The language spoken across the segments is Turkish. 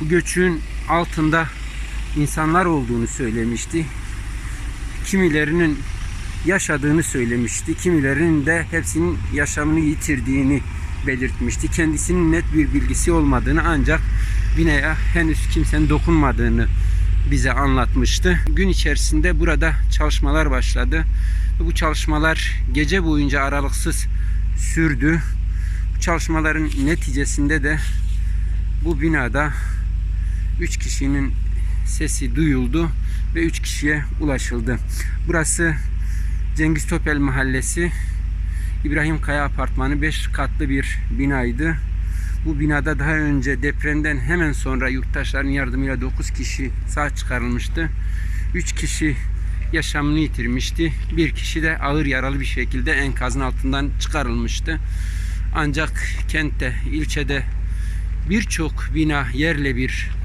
Bu göçün altında insanlar olduğunu söylemişti. Kimilerinin yaşadığını söylemişti. Kimilerinin de hepsinin yaşamını yitirdiğini belirtmişti. Kendisinin net bir bilgisi olmadığını ancak binaya henüz kimsenin dokunmadığını bize anlatmıştı. Gün içerisinde burada çalışmalar başladı. Bu çalışmalar gece boyunca aralıksız sürdü. Bu çalışmaların neticesinde de bu binada 3 kişinin sesi duyuldu ve 3 kişiye ulaşıldı. Burası Cengiz Topel Mahallesi İbrahim Kaya Apartmanı 5 katlı bir binaydı. Bu binada daha önce depremden hemen sonra yurttaşların yardımıyla 9 kişi sağ çıkarılmıştı. 3 kişi yaşamını yitirmişti. Bir kişi de ağır yaralı bir şekilde enkazın altından çıkarılmıştı. Ancak kentte, ilçede birçok bina yerle bir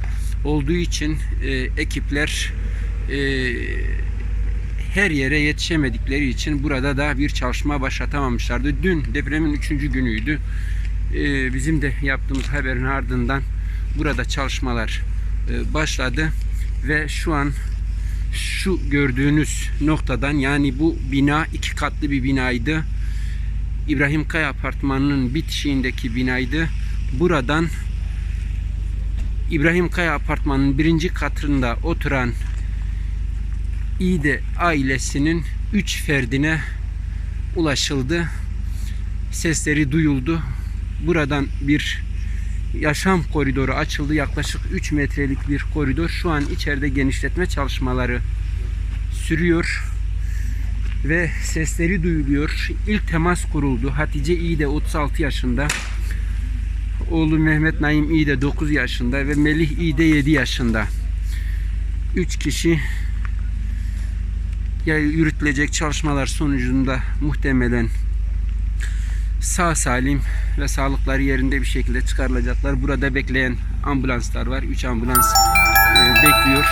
olduğu için e, ekipler e, her yere yetişemedikleri için burada da bir çalışma başlatamamışlardı. Dün depremin üçüncü günüydü. E, bizim de yaptığımız haberin ardından burada çalışmalar e, başladı ve şu an şu gördüğünüz noktadan yani bu bina iki katlı bir binaydı. İbrahim Kaya Apartmanı'nın bitişiğindeki binaydı. Buradan İbrahim Kaya Apartmanı'nın birinci katında oturan İde ailesinin üç ferdine ulaşıldı. Sesleri duyuldu. Buradan bir yaşam koridoru açıldı. Yaklaşık 3 metrelik bir koridor. Şu an içeride genişletme çalışmaları sürüyor ve sesleri duyuluyor. İlk temas kuruldu. Hatice İyi de 36 yaşında. Oğlu Mehmet Naim İyi de 9 yaşında ve Melih İyi de 7 yaşında. 3 kişi ya yürütülecek çalışmalar sonucunda muhtemelen sağ salim ve sağlıkları yerinde bir şekilde çıkarılacaklar. Burada bekleyen ambulanslar var. 3 ambulans e, bekliyor.